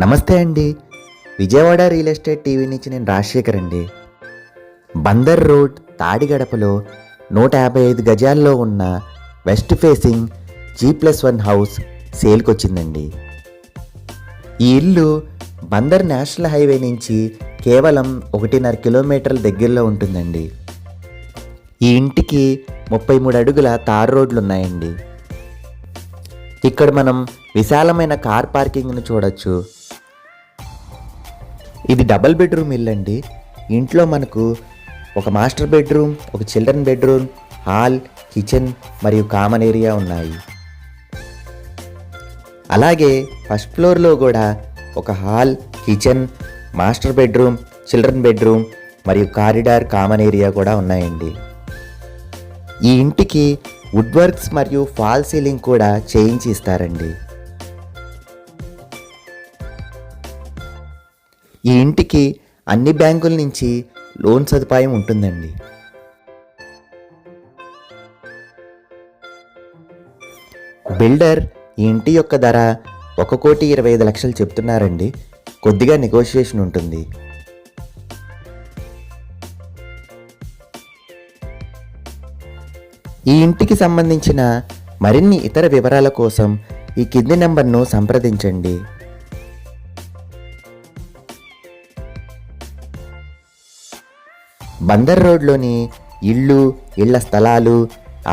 నమస్తే అండి. Vijayawada real estate TV నుంచి నేను రాజశేఖర్ అండి. బందర్ రోడ్ తాడిగడపలో నూట యాభై ఐదు గజాల్లో ఉన్న west facing G plus one house సేల్కి వచ్చిందండి ఈ ఇల్లు బందర్ నేషనల్ హైవే నుంచి కేవలం ఒకటిన్నర కిలోమీటర్ల దగ్గరలో ఉంటుందండి. ఈ ఇంటికి ముప్పై మూడు అడుగుల తార్ రోడ్లు ఉన్నాయండి ఇక్కడ మనం విశాలమైన కార్ పార్కింగ్ను చూడొచ్చు. ఇది డబల్ బెడ్రూమ్ ఇల్లు అండి. ఇంట్లో మనకు ఒక మాస్టర్ బెడ్రూమ్ ఒక చిల్డ్రన్ బెడ్రూమ్ హాల్ కిచెన్ మరియు కామన్ ఏరియా ఉన్నాయి. అలాగే ఫస్ట్ ఫ్లోర్లో కూడా ఒక hall kitchen master bedroom children bedroom మరియు కారిడార్ కామన్ ఏరియా కూడా ఉన్నాయండి. ఈ ఇంటికి వుడ్ వర్క్స్ మరియు ఫాల్ సీలింగ్ కూడా చేయించి ఇస్తారండి. ఈ ఇంటికి అన్ని బ్యాంకుల నుంచి లోన్ సదుపాయం ఉంటుందండి. బిల్డర్ ఈ ఇంటి యొక్క ధర ఒక కోటి ఇరవై ఐదు లక్షలు చెప్తున్నారండి. కొద్దిగా నెగోషియేషన్ ఉంటుంది. ఈ ఇంటికి సంబంధించిన మరిన్ని ఇతర వివరాల కోసం ఈ కింది నెంబర్ను సంప్రదించండి. బందర్ రోడ్లోని ఇళ్ళు ఇళ్ళ స్థలాలు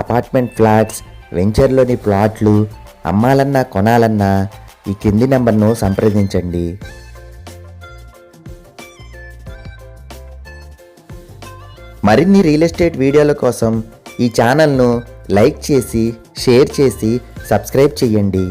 అపార్ట్మెంట్ ఫ్లాట్స్ వెంచర్లోని ప్లాట్లు అమ్మాలన్నా కొనాలన్నా ఈ కింది నెంబర్ను సంప్రదించండి. మరిన్ని రియల్ ఎస్టేట్ వీడియోల కోసం ఈ ఛానల్ను లైక్ చేసి షేర్ చేసి సబ్స్క్రైబ్ చేయండి.